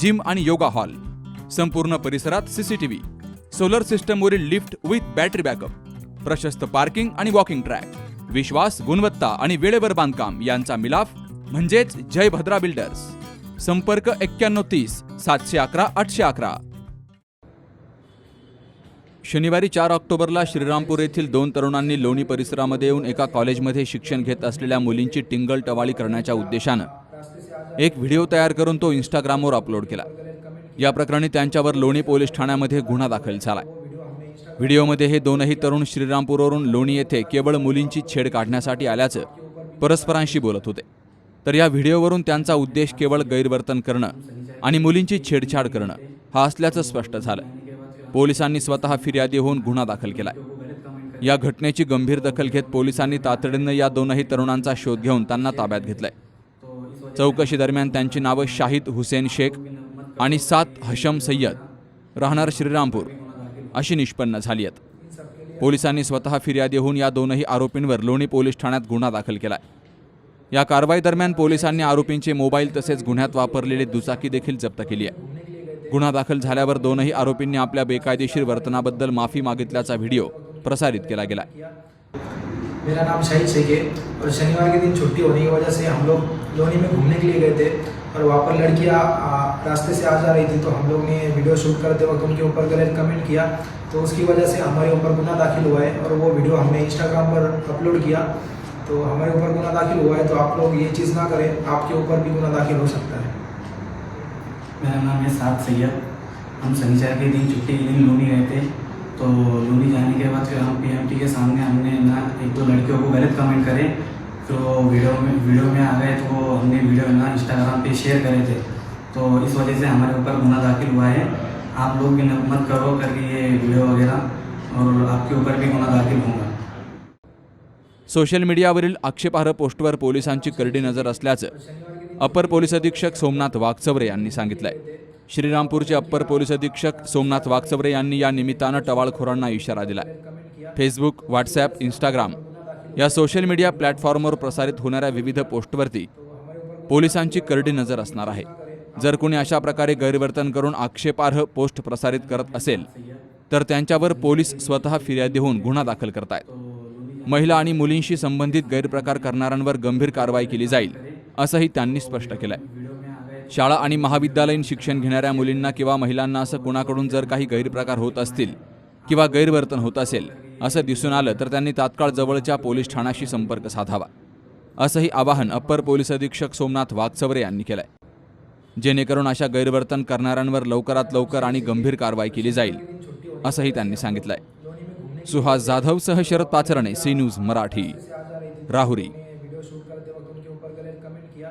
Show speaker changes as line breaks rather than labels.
Gym आणि yoga hall. संपूर्ण परिसरात सीसीटीव्ही सोलर सिस्टमवरील लिफ्ट विथ बॅटरी बॅकअप. प्रशस्त पार्किंग आणि वॉकिंग ट्रॅक. विश्वास गुणवत्ता आणि वेळेवर बांधकाम यांचा मिलाफ म्हणजेच जय भद्रा बिल्डर्स. संपर्क एक्क्याण्णव तीस सातशे अकरा आठशे अकरा. शनिवारी चार ऑक्टोबरला श्रीरामपूर येथील दोन तरुणांनी लोणी परिसरामध्ये येऊन एका कॉलेजमध्ये शिक्षण घेत असलेल्या मुलींची टिंगल टवाळी करण्याच्या उद्देशानं एक व्हिडिओ तयार करून तो इंस्टाग्रामवर अपलोड केला. या प्रकरणी त्यांच्यावर लोणी पोलीस ठाण्यामध्ये गुन्हा दाखल झालाय. व्हिडिओमध्ये हे दोनही तरुण श्रीरामपूरवरून लोणी येथे केवळ मुलींची छेड काढण्यासाठी आल्याचं परस्परांशी बोलत होते. तर या व्हिडिओवरून त्यांचा उद्देश केवळ गैरवर्तन करणं आणि मुलींची छेडछाड करणं हा असल्याचं स्पष्ट झालं पोलिसांनी स्वतः फिर्यादी होऊन गुन्हा दाखल केलाय. या घटनेची गंभीर दखल घेत पोलिसांनी तातडीनं या दोनही तरुणांचा शोध घेऊन त्यांना ताब्यात घेतलाय. चौकशी दरम्यान त्यांची नावं शाहिद हुसेन शेख आणि सात हशम सय्यद. राहणार श्रीरामपूर. अशी निष्पन्न झाली आहेत पोलिसांनी स्वतः फिर्यादी होऊन या दोनही आरोपींवर लोणी पोलीस ठाण्यात गुन्हा दाखल केलाय. या कारवाई दरम्यान पोलिसांनी आरोपींचे मोबाईल तसेच गुन्ह्यात वापरलेली दुचाकी देखील जप्त केली आहे. गुन्हा दाखल झाल्यावर दोनही आरोपींनी आपल्या बेकायदेशीर वर्तनाबद्दल माफी मागितल्याचा व्हिडिओ प्रसारित केला गेला
मेरा नाम शाहिद शेख है और शनिवार के दिन छुट्टी होने की वजह से हम लोग लोनी में घूमने के लिए गए थे और वहाँ पर लड़कियाँ रास्ते से आ जा रही थी तो हम लोग ने वीडियो शूट करते वक्त उनके ऊपर गलत कमेंट किया। तो उसकी वजह से हमारे ऊपर गुना दाखिल हुआ है और वो वीडियो हमने इंस्टाग्राम पर अपलोड किया। तो हमारे ऊपर गुना दाखिल हुआ है तो आप लोग ये चीज़ ना करें, आपके ऊपर भी गुना दाखिल हो सकता है।
मेरा नाम है साद सैयद। हम शनिचार के दिन छुट्टी के दिन लोनी गए थे। तो लूनी जाने के बाद फिर हम पीएमटी के सामने हमने ना एक दो लड़कियों को गलत कमेंट करे तो वीडियो में वीडियो में आ गए तो वो हमने वीडियो ना इंस्टाग्राम पे शेयर करे थे। तो इस वजह से हमारे ऊपर गुना दाखिल हुआ है। आप लोग भी मत करो करके ये वीडियो वगैरह और आपके ऊपर भी गुना दाखिल होगा।
सोशल मीडियावरील आक्षेपार्ह पोस्टवर पोलिसांची करडी नजर असल्याचं अपर पोलीस अधीक्षक सोमनाथ वाघचवरे यांनी सांगितलंय. श्रीरामपूरचे अप्पर पोलीस अधीक्षक सोमनाथ वागचवरे यांनी या निमित्तानं टवाळखोरांना इशारा दिला फेसबुक व्हॉट्सॲप इंस्टाग्राम या सोशल मीडिया प्लॅटफॉर्मवर प्रसारित होणाऱ्या विविध पोस्टवरती पोलिसांची करडी नजर असणार आहे. जर कोणी अशा प्रकारे गैरवर्तन करून आक्षेपार्ह पोस्ट प्रसारित करत असेल तर त्यांच्यावर पोलीस स्वतः फिर्यादी होऊन गुन्हा दाखल करतायत. महिला आणि मुलींशी संबंधित गैरप्रकार करणाऱ्यांवर गंभीर कारवाई केली जाईल असंही त्यांनी स्पष्ट केलं आहे शाळा आणि महाविद्यालयीन शिक्षण घेणाऱ्या मुलींना किंवा महिलांना असं कुणाकडून जर काही गैरप्रकार होत असतील किंवा गैरवर्तन होत असेल असं दिसून आलं तर त्यांनी तात्काळ जवळच्या पोलीस ठाण्याशी संपर्क साधावा. असंही आवाहन अप्पर पोलीस अधीक्षक सोमनाथ वाघचवरे यांनी केलंय. जेणेकरून अशा गैरवर्तन करणाऱ्यांवर लवकरात लवकर आणि गंभीर कारवाई केली जाईल असंही त्यांनी सांगितलंय. Suhas जाधवसह Sharad Pacharne C news Marathi. Rahuri
video shoot करते वक्त उनके ऊपर गलत कमेंट किया